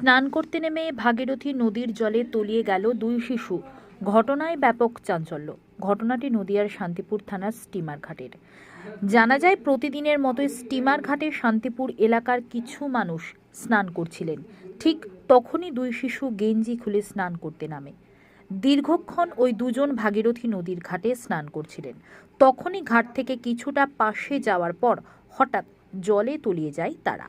স্নান করতে নেমে ভাগীরথী নদীর জলে তলিয়ে গেল দুই শিশু। ঘটনায় ব্যাপক চাঞ্চল্য। ঘটনাটি নদিয়ার শান্তিপুর থানার স্টিমার ঘাটের। জানা যায়, প্রতিদিনের মতোই স্টিমার ঘাটে শান্তিপুর এলাকার কিছু মানুষ স্নান করছিলেন। ঠিক তখনই দুই শিশু গেঞ্জি খুলে স্নান করতে নামে। দীর্ঘক্ষণ ওই দুজন ভাগীরথী নদীর ঘাটে স্নান করছিলেন। তখনই ঘাট থেকে কিছুটা পাশে যাওয়ার পর হঠাৎ জলে তলিয়ে যায় তারা।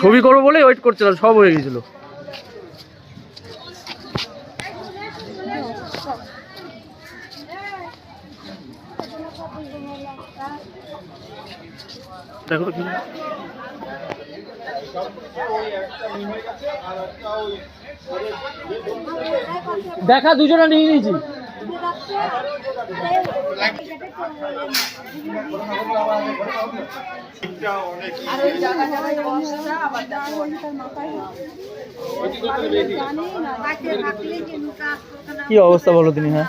ছবি করব বলে ওয়েট করছিলাম সব হয়ে গেছিল। দেখো কি দেখা দুজনে নিয়ে নিয়েছি। কি অবস্থা বলো তুমি হ্যাঁ?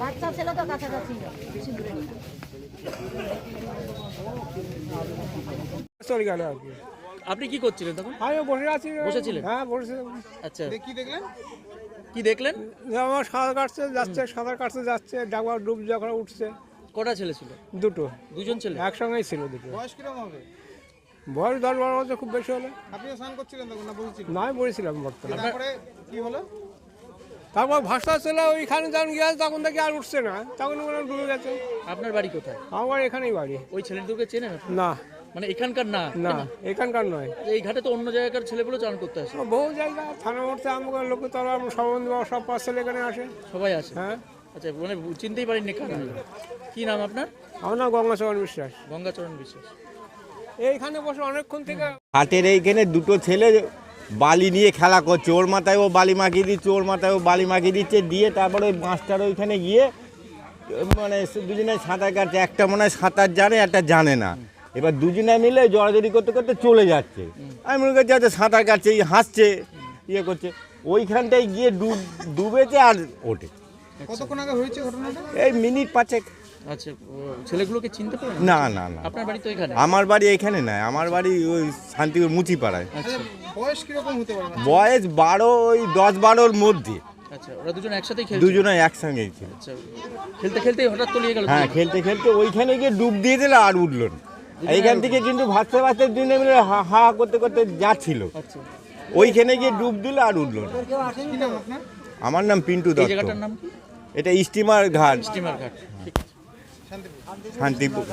বাচ্চা ছেলে তো কাছাকাছি বেশি দূরে চলে গেল আর কি। আপনি কি করছিলেন তখন? আমি বসে আছি। বসেছিলেন? হ্যাঁ বসে আচ্ছা। কি দেখলেন? কি দেখলেন? আমার সাঁতার কাটছে যাচ্ছে সাঁতার কাটতে যাচ্ছে ডাবা ডুব যখন উঠছে। কটা ছেলে ছিল? দুটো। দুজন ছেলে? একসঙ্গেই ছিল দুটো। বয়স কীরকম হবে? বয়স দশ বারো বছর খুব বেশি হলে। আপনি স্নান করছিলেন তখন না বলছিলেন নয় বলেছিলাম বর্তমানে। তারপরে কি হলো? তারপর ভাষা ছিল ওইখানে যখন গিয়েছে তখন থেকে আর উঠছে না। তখন ওরা ডুবে গেছে। আপনার বাড়ি কোথায়? আমার এখানেই বাড়ি। ওই ছেলেদেরকে চেনেন আপনি? না। মানে এখানকার না না এখানকার নয়। এই ঘাটে তো অন্য জায়গার ছেলেগুলো চান করতে আসে। বহু জায়গা থানা উঠতে আমাকে লোকে তলা সবন্ধ সব পার্সেল এখানে আসে। সবাই আসে? হ্যাঁ। আচ্ছা মানে চিনতেই পারেননি কারা কি নাম আপনার? আমার নাম গঙ্গাচরণ বিশ্বাস। গঙ্গাচরণ বিশ্বাস। এইখানে বসে অনেকক্ষণ থেকে হাটের এইখানে দুটো ছেলে বালি নিয়ে খেলা করছে। ওর মাথায় ও বালি মাখিয়ে দিচ্ছে ওর মাথায় ও বালি মাখিয়ে দিচ্ছে। দিয়ে তারপরে ওই মাস্টার ওইখানে গিয়ে মানে দুজনে সাঁতার কাটছে। একটা মনে হয় সাঁতার জানে একটা জানে না। এবার দুজনে মিলে জড়াজড়ি করতে করতে চলে যাচ্ছে। আমি মনে করছি আচ্ছা সাঁতার কাটছে এই হাসছে ইয়ে করছে। ওইখানটায় গিয়ে ডুব ডুবেছে আর ওঠে। কতক্ষণ আগে হয়েছে ঘটনাটা? এই মিনিট পাঁচেক। আচ্ছা ছেলেগুলোকে চিনতে পারেন? না না না। আপনার বাড়ি তো এখানে? আমার বাড়ি এখানে নয় আমার বাড়ি ওই শান্তিপুর মুচিপাড়ায়। আচ্ছা। বয়স কীরকম হতে পারে? বয়স বারো ওই দশ বারোর মধ্যে। আচ্ছা ওরা দুজন একসাথেই খেলছে? দুজনে একসঙ্গেই ছিল আচ্ছা খেলতে খেলতেই হঠাৎ তলিয়ে গেল হ্যাঁ খেলতে খেলতে ওইখানে গিয়ে ডুব দিয়ে দিল আর উঠল না। এইখান থেকে কিন্তু ভাসতে ভাসতে দুজনে মিলে হা হা করতে করতে যাচ্ছিল। আচ্ছা। ওইখানে গিয়ে ডুব দিল আর উঠল না। কি নাম আপনার? আমার নাম পিন্টু এই দত্ত। জায়গাটার নাম এটা স্টিমার ঘাট। স্টিমার ঘাট। ঠিক আছে শান্তিপুর শান্তিপুর